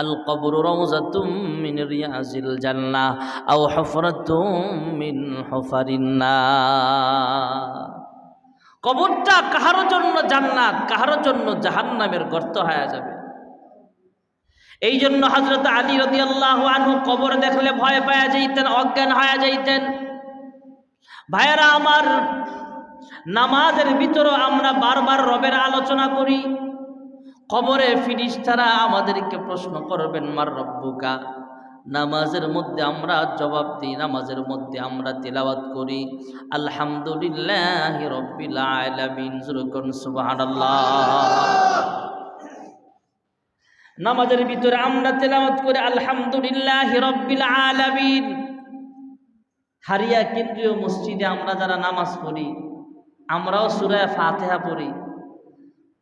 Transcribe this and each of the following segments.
আল কবর রওজাতুম মিন রিয়াজিল জান্নাহ, আও হুফরাতুম মিন হুফারিন্নার কবরটা কাহার জন্য জান্নাত, কাহার জন্য জাহান্নামের গর্ত হয়ে যাবে। এই জন্য হজরত আলী রদি আল্লাহ আনহু কবর দেখলে ভয় পাওয়া যাইতেন, অজ্ঞান হয়ে যাইতেন। ভাইয়েরা আমার নামাজের ভিতরে আমরা বারবার রবের আলোচনা করি। কবরে ফিরিস্তারা আমাদেরকে প্রশ্ন করবেন, মার রব্বুকা? নামাজের মধ্যে আমরা জবাব দিই, নামাজের মধ্যে আমরা তেলাওয়াত করি, আলহামদুলিল্লাহ নামাজের ভিতরে আমরা তেলাওয়াত করি, আলহামদুলিল্লাহ রব্বিল আলামিন। হারিয়া কেন্দ্রীয় মসজিদে আমরা যারা নামাজ পড়ি, আমরাও সুরায় ফাতেহা পড়ি।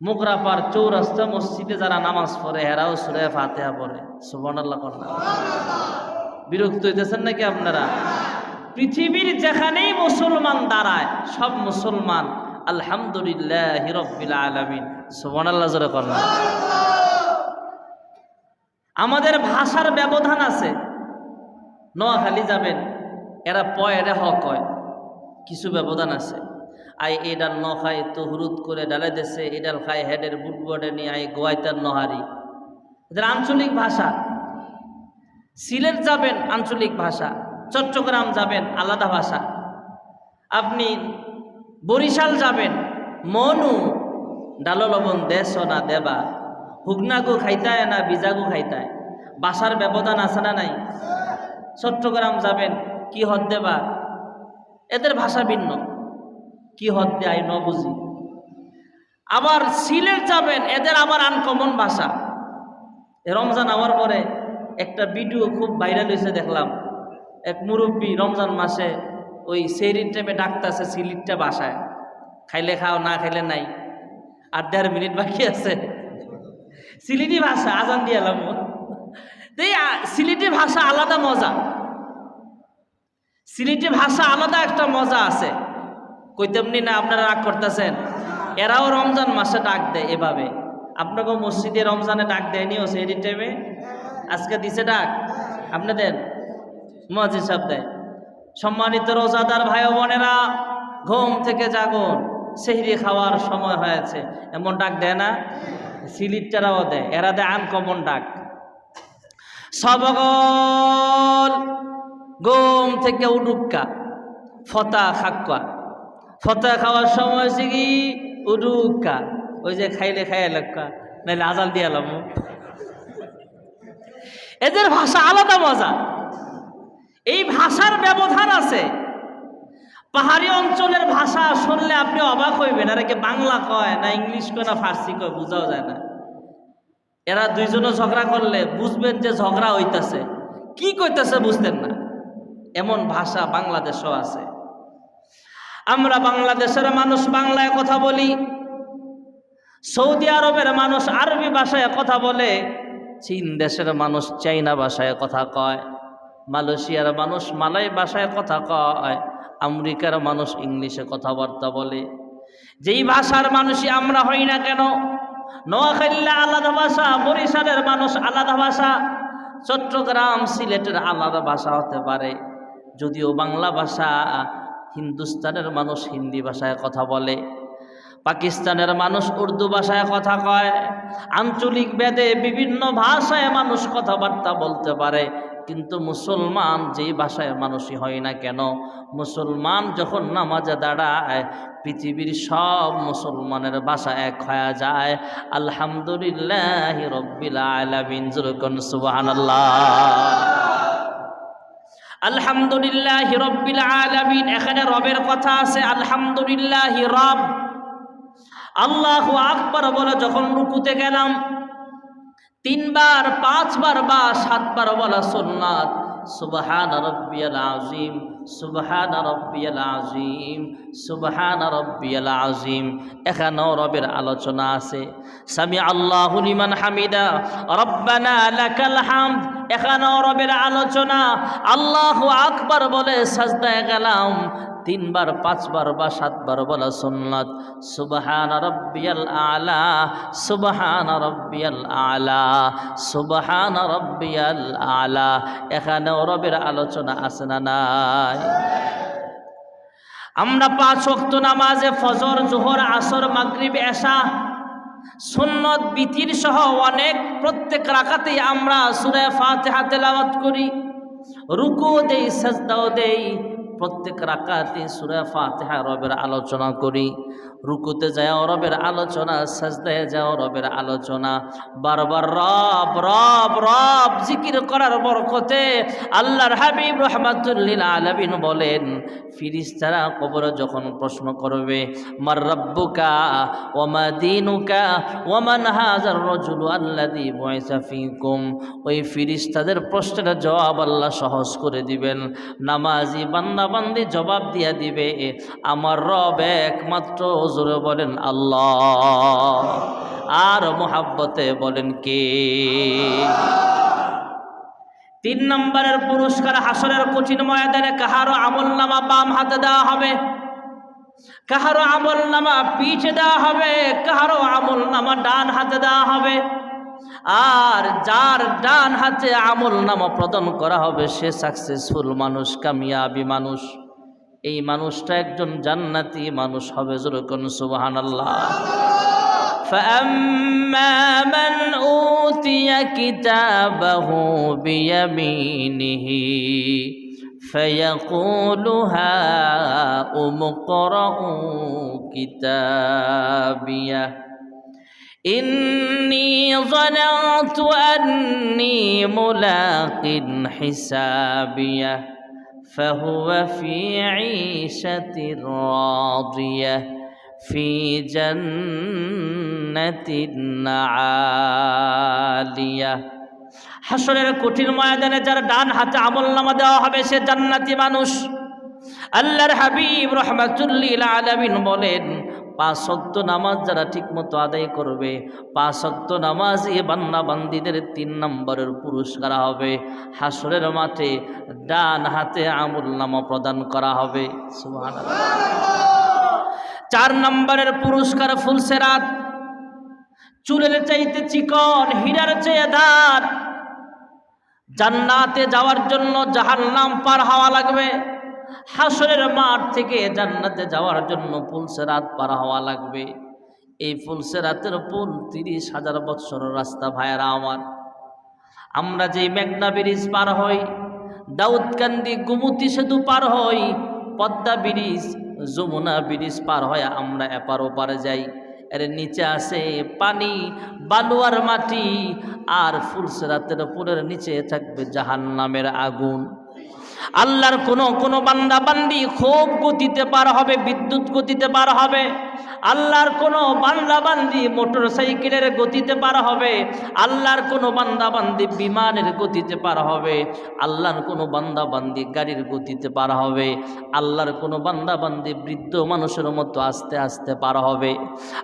মুগরাপার চৌরাস্তা মসজিদে যারা নামাজ পড়ে, এরাও সুরে ফাতেহা পড়ে। সুবহানাল্লাহ কন্যা বিরক্ত হইতেছেন নাকি আপনারা? পৃথিবীর যেখানেই মুসলমান দাঁড়ায়, সব মুসলমান আলহামদুলিল্লাহ রব্বিল আলামিন। সুবহানাল্লাহ জোরে কন্যা আমাদের ভাষার ব্যবধান আছে। নোয়াখালী যাবেন, এরা পয়, এরা হ কয়। কিছু ব্যবধান আছে। আই এই ডাল ন খাই তো হুরুদ করে ডালে দেশে এই ডাল খাই হেডের বুট বোর্ডে নিয়ে আই গোয়াইতার নহারি। এদের আঞ্চলিক ভাষা। সিলেট যাবেন আঞ্চলিক ভাষা, চট্টগ্রাম যাবেন আলাদা ভাষা। আপনি বরিশাল যাবেন, মনু ডালো লবণ দেশ না দেবা। হুগনাগু খাইতায় না বিজাগু খাইতায়। বাসার ব্যবধান আছে না নাই? চট্টগ্রাম যাবেন কি হদ দেবা? এদের ভাষা ভিন্ন। কি হদ দেয় ন বুঝি। আবার সিলেট যাবেন, এদের আবার আনকমন ভাষা। রমজান আওয়ার পরে একটা ভিডিও খুব ভাইরাল হয়েছে দেখলাম। এক মুরব্বী রমজান মাসে ওই সেরির টাইমে ডাকতেছে সিলিটটা বাসায়। খাইলে খাও, না খাইলে নাই। আর দেড় মিনিট বাকি আছে। সিলেটি ভাষা, আজান দিয়ে এলাম। সিলেটি ভাষা আলাদা মজা। সিলেটি ভাষা আলাদা একটা মজা আছে। কইতেমনি না আপনারা রাগ করতেছেন? এরাও রমজান মাসে ডাক দেয় এভাবে। আপনাকে মসজিদে রমজানে ডাক দেয়নি ও সেই টাইমে আজকে দিছে ডাক। আপনাদের? মসজিদ সব দেয়। সম্মানিত রোজাদার ভাই বোনেরা, ঘুম থেকে জাগুন। সেহরি খাওয়ার সময় হয়েছে। এমন ডাক দেয় না? সিলিটটারাও দেয়। এরা দেয় আনকমন ডাক। সবগল ঘুম থেকে উডুক্কা। ফতা খাক্কা। ফতা খাওয়ার সময় হয়েছে কি উডুক্কা ওই যে খাইলে খাইয়া লক্কা নাইলে আজাল দিয়ে এলাম এদের ভাষা আলাদা মজা। এই ভাষার ব্যবধান আছে। পাহাড়ি অঞ্চলের ভাষা শুনলে আপনি অবাক হইবেন, আর কি বাংলা কয় না ইংলিশ কয় না ফার্সি কয়, বোঝাও যায় না। এরা দুইজনে ঝগড়া করলে বুঝবেন যে ঝগড়া হইতাছে। কি কইতাছে বুঝতেন না। এমন ভাষা বাংলাদেশও আছে। আমরা বাংলাদেশের মানুষ বাংলায় কথা বলি। সৌদি আরবের মানুষ আরবি ভাষায় কথা বলে। চীন দেশের মানুষ চাইনা ভাষায় কথা কয়। মালয়েশিয়ার মানুষ মালয় ভাষায় কথা কয়। আমেরিকার মানুষ ইংলিশে কথাবার্তা বলে। যেই ভাষার মানুষই আমরা হই না কেন? নোয়াখালীলা আলাদা ভাষা, বরিশালের মানুষ আলাদা ভাষা, চট্টগ্রাম, সিলেটের আলাদা ভাষা হতে পারে। যদিও বাংলা ভাষা হিন্দুস্তানের মানুষ হিন্দি ভাষায় কথা বলে, পাকিস্তানের মানুষ উর্দু ভাষায় কথা কয়, আঞ্চলিক ভেদে বিভিন্ন ভাষায় মানুষ কথাবার্তা বলতে পারে, কিন্তু মুসলমান যেই ভাষায় মানুষই হয় না কেন? মুসলমান যখন নামাজে দাঁড়ায়, পৃথিবীর সব মুসলমানের ভাষা এক হয়ে যায়, আলহামদুলিল্লাহ রব্বিল আলামিন যেরকম সুবহানাল্লাহ। আলহামদুলিল্লাহ রব্বিল আলমিন। এখানে রবের কথা আছে, আলহামদুলিল্লাহ রব। আল্লাহ আকবর বলে যখন রুকুতে গেলাম, তিনবার, পাঁচবার বা সাতবার বলা সুন্নাত। সুবহান রব্বিয়াল আজিম সুবহান রব্বিয়াল আজিম সুবহান রব্বিয়াল আজিম এখানেও রবের আলোচনা আছে। সামি আল্লাহ লিমান হামিদা, রব্বানা লাকাল হামদ। এখানেও রবের আলোচনা, আল্লাহ আকবার বলে সাজদায় গেলাম। তিনবার, পাঁচবার বা সাতবার বলা সুন্নাত। সুবহান রব্বিয়াল আলা, সুবহান রব্বিয়াল আলা, সুবহান রব্বিয়াল আলা। এখানেও রবের আলোচনা আছে না নাই? আমরা পাঁচ ওয়াক্ত নামাজে ফজর, জোহর, আসর, মাগরিব, এশা, সুন্নত, বিতির সহ অনেক প্রত্যেক রাখাতেই আমরা সুরে ফাতিহা তেলাওয়াত করি। রুকু দেই, সাজদাও দেই প্রত্যেক রাকাতে সুরে ফাতিহা রবের আলোচনা করি। রুকুতে যায় রবের আলোচনা, সাজদায় যায় রবের আলোচনা। বারবার রব রব রব জিকির করার বরকতে আল্লাহর হাবিব রহমাতুল্লিল আলামিন বলেন, ফিরিস্তারা কবরে যখন প্রশ্ন করবে, মার রব্বুকা ওমা দিনুকা ওমান হাজার রজুল আল্লাদি ফিকুম? ওই ফিরিস্তাদের প্রশ্নের জবাব আল্লাহ সহজ করে দিবেন। নামাজি বান্দাবান্দি জবাব দিয়া দিবে। আমার রব একমাত্র জোরে বলেন আল্লাহ। আর মোহাব্বতে বলেন কে? তিন নম্বরের পুরস্কার হাসরের কঠিন ময়দানে কাহারো আমল নামা বাম হাতে দেওয়া হবে? কাহারো আমল নামা পিঠে দেওয়া হবে? কাহারো আমল নামা ডান হাতে দেওয়া হবে? আর যার ডান হাতে আমল নামা প্রদান করা হবে সে সাকসেসফুল মানুষ কামিয়াবি মানুষ এই মানুষটা একজন জান্নাতি মানুষ হবে যেরকম সুবাহান আল্লাহ فأما من أوتي كتابه بيمينه فيقول هاؤم اقرءوا كتابيه إني ظننت أني ملاق حسابيه فهو في عيشة راضية في جنة عالية হাসরের কঠিন ময়দানে যার ডান হাতে আমল নামা দেওয়া হবে সে জান্নাতি মানুষ আল্লাহর হাবিব রহমাতুল্লিল আলামিন বলেন পাঁচ নামাজ যারা ঠিকমতো আদায় করবে, পাঁচ নামাজ এ বান্না বান্দিদের তিন নম্বরের পুরস্কার হবে। হাসরের মাঠে ডান হাতে আমুল নামা প্রদান করা হবে। চার নম্বরের পুরস্কার ফুলসেরাত। চুলের চাইতে চিকন, হীরার চেয়ে ধার জান্নাতে যাওয়ার জন্য জাহান্নাম পার হওয়া লাগবে। হাসরের মাঠ থেকে জান্নাতে যাওয়ার জন্য ফুলসেরাত পার হওয়া লাগবে। এই ফুলসেরাতের পুল তিরিশ হাজার বৎসর রাস্তা ভাইয়ারা আমার। আমরা যে মেঘনা ব্রিজ পার হই, দাউদকান্দি গুমতি সেতু পার হই, পদ্মা ব্রিজ, যমুনা ব্রিজ পার হয় আমরা এপার ওপারে যাই। এর নিচে আছে পানি, বালুয়ার মাটি, আর ফুলসেরাতের পুলের নিচে থাকবে জাহান্নামের আগুন। আল্লাহর কোনো কোনো বান্দা বান্দি খুব গতিতে পার হবে, বিদ্যুৎ গতিতে পার হবে। আল্লাহর কোনো বান্দা বান্দি মোটর সাইকেলের গতিতে পার হবে। আল্লাহর কোনো বান্দা বান্দি বিমানের গতিতে পার হবে। আল্লাহর কোনো বান্দা বান্দি গাড়ির গতিতে পার হবে। আল্লাহর কোনো বান্দা বান্দি বৃদ্ধ মানুষের মতো আস্তে আস্তে পার হবে।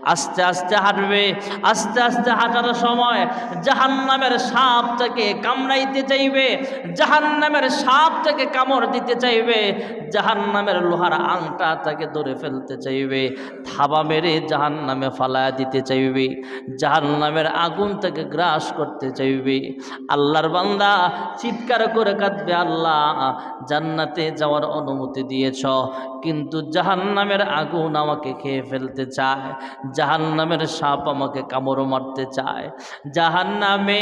আস্তে আস্তে হাঁটবে। আস্তে আস্তে হাঁটার সময় জাহান্নামের সাপ তাকে কামড়াইতে চাইবে। জাহান্নামের সাপ তাকে কামড় দিতে চাইবে, জাহান্নামের লোহার আংটা তাকে ধরে ফেলতে চাইবে, থাবা মেরে জাহান্নামে ফালায়া দিতে চাইবে, জাহান্নামের আগুন তাকে গ্রাস করতে চাইবে। আল্লাহর বান্দা চিৎকার করে কাঁদবে, আল্লাহ, জান্নাতে যাওয়ার অনুমতি দিয়েছ, কিন্তু জাহান্নামের আগুন আমাকে খেয়ে ফেলতে চায়, জাহান্নামের সাপ আমাকে কামড় মারতে চায়, জাহান্নামের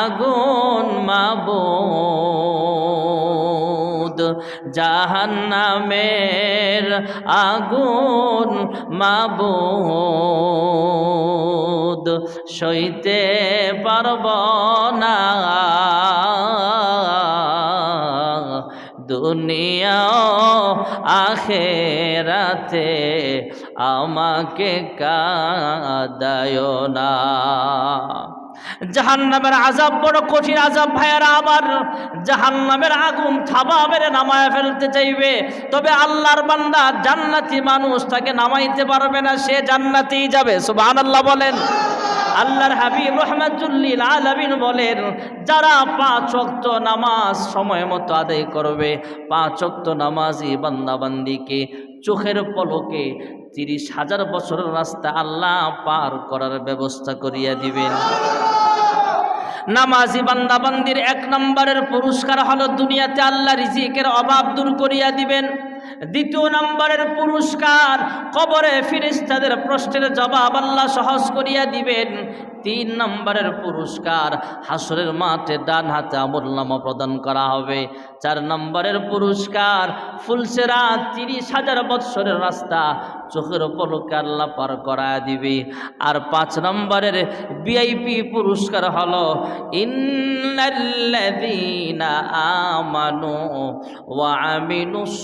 আগুন মাবুদ জাহান্নামের আগুন মাবুদ। সইতে পারব না। দুনিয়া আখেরাতে আমাকে কাদায় না। জাহান্নামের আজাব বড় কঠিন আজাব ভাইয়ারা আবার জাহান্নামের আগুন থাবা মেরে নামায় ফেলতে চাইবে। তবে আল্লাহর বান্দা জান্নাতি মানুষ, তাকে নামাইতে পারবে না, সে জান্নাতেই যাবে। সুবহানাল্লাহ বলেন। আল্লাহর হাবিব রহমাতুল্লিল আলামিন বলেন, যারা পাঁচ ওয়াক্ত নামাজ সময় মতো আদায় করবে, পাঁচ ওয়াক্ত নামাজি বান্দাবান্দিকে চোখের পলকে তিরিশ হাজার বছরের রাস্তা আল্লাহ পার করার ব্যবস্থা করিয়া দিবেন। নামাজি বান্দাবান্দির এক নম্বরের পুরস্কার হলো দুনিয়াতে আল্লাহ রিজিকের অভাব দূর করিয়া দিবেন। দ্বিতীয় নম্বরের পুরস্কার, কবরে ফিরিস্তাদের প্রশ্নের জবাব আল্লাহ সহজ করিয়া দিবেন। তিন নম্বরের পুরস্কার, হাসরের মাঠে ডান হাতে নামা প্রদান করা হবে। চার নম্বরের পুরস্কার ফুলসেরা তিরিশ হাজার বৎসরের রাস্তা, চোখের পলকে আল্লাহ পার করা দিবে। আর পাঁচ নম্বরের বিআইপি পুরস্কার হল, ইন্নাল্লাযীনা আমানু ওয়া আমিলুস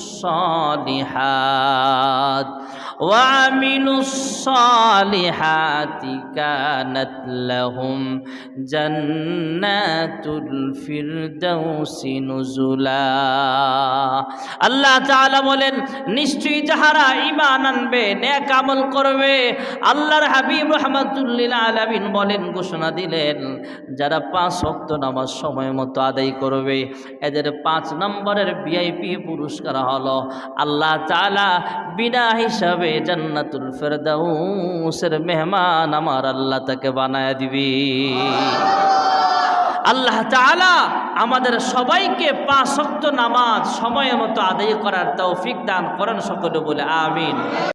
আমিলুস সালিহাতি কানাত লাহুম জান্নাতুল ফিরদাউসি আল্লাহ তাআলা বলেন, নিশ্চয়ই যাহারা ঈমান আনবে, নেক আমল করবে, আল্লাহর হাবিব রহমাতুল্লিল আলামিন বলেন, ঘোষণা দিলেন, যারা পাঁচ ওয়াক্ত নামাজ সময় মতো আদায় করবে, এদের পাঁচ নম্বরের ভিআইপি পুরস্কার হলো আল্লাহ তাআলা বিনা হিসাবে জান্নাতুল ফেরদাউসের মেহমান আমার আল্লাহ তাকে বানায় দিবি। আল্লাহ তালা আমাদের সবাইকে পাঁচ শক্ত নামাজ সময় মতো আদায় করার তৌফিক দান করেন সকলে বলে আমিন।